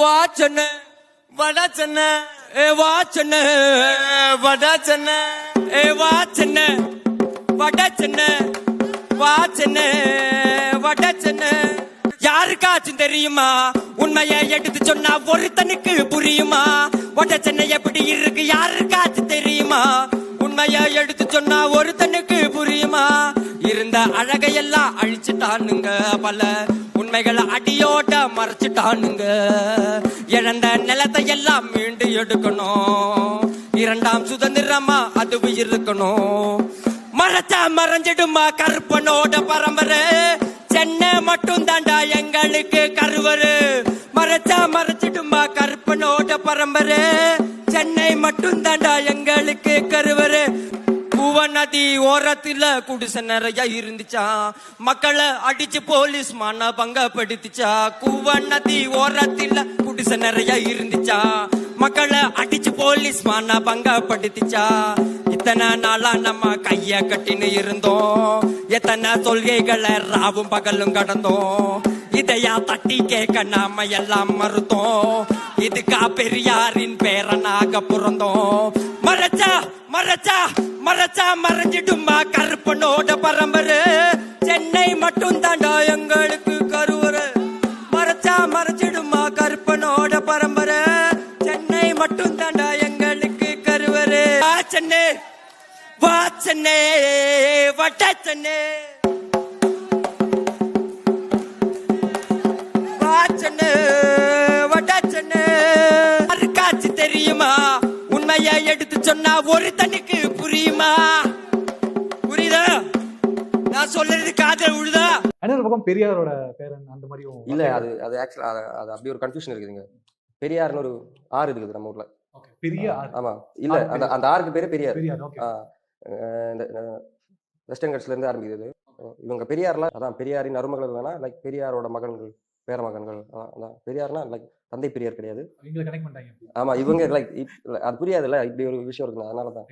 வா சென்னை வடா சென்னை ஏ வா சென்னை வடா சென்னை ஏ வா சென்னை வட சென்னை வா சென்னை வட சென்னை. யாருக்காச்சும் தெரியுமா? உண்மையை எடுத்து சொன்னா ஒருத்தனுக்கு புரியுமா? வட சென்னை எப்படி இருக்கு? யாருக்காச்சும் தெரியுமா? உண்மையை எடுத்து சொன்னா ஒருத்தனுக்கு புரியுமா? இருந்த அழகையெல்லாம் அழிச்சிட்டானுங்க பல. உண்மைகளை அடியோட மறைச்சிட்டானுங்க. இழந்த நிலத்தை எல்லாம் மீண்டு எடுக்கணும். இரண்டாம் சுதந்திரமா அது இருக்கணும் மறைச்சா மறைஞ்சிடுமா கருப்பனோட பரம்பரை. சென்னை மட்டும் தாண்டா எங்களுக்கு கருவரு மறைச்சா மறைச்சிடுமா கருப்பனோட பரம்பரை. சென்னை மட்டும் தாண்டா எங்களுக்கு கருவரு பூவ நதி ஓரத்துல குடிசை நிறைய இருந்துச்சா? மக்களை அடிச்சு போலீஸ் மன பங்கப்படுத்துச்சா? கூவ நதி ஓரத்துல குடிசை நிறைய இருந்துச்சா? மக்களை அடிச்சு போலீஸ் மன பங்கப்படுத்துச்சா? இத்தனை நாளா நம்ம கைய கட்டின்னு இருந்தோம். எத்தனை தொல்கைகளை ராவும் பகலும் கடந்தோம். இதையா தட்டி கேட்க நாம எல்லாம் மறுத்தோம். இதுக்கா பெரியாரின் பேரனாக பிறந்தோம். மறைச்சா மறைச்சா மறைச்சா மறைஞ்சிடுமா கருப்பனோட பரம்பரு. சென்னை மட்டும் தாண்டா எங்களுக்கு கருவறு. மறைச்சா மறைச்சிடுமா கருப்பனோட பரம்பரை. சென்னை மட்டும் தாண்டா எங்களுக்கு கருவரு வா சென்னை வா சென்னை வட்ட சென்னை. சொன்னா ஒருத்தனுக்கு புரியுமா? புரியுதா? நான் சொல்றது காதல் விழுதா இன்னொரு பக்கம் பெரியாரோட பேரன் அந்த மாதிரியும் இல்ல அது அது ஆக்சுவலா அது அப்படி ஒரு கன்ஃபியூஷன் இருக்குதுங்க. பெரியார்னு ஒரு ஆறு இருக்குது நம்ம ஊர்ல. பெரிய. ஆமா. இல்ல அந்த. அந்த ஆறுக்கு பேரு பெரியார். இந்த வெஸ்டர்ன் கட்ஸ்ல இருந்து ஆரம்பிக்குது. இவங்க பெரியார்லாம் அதான் பெரியாரின் அருமகள் வேணா லைக் பெரியாரோட மகன்கள். பேர மகன்கள் அதான் அதான். பெரியார்னா லைக் தந்தை பெரியார் கிடையாது. ஆமா இவங்க லைக் அது புரியாதுல்ல இப்படி ஒரு விஷயம் இருக்குங்க அதனால தான்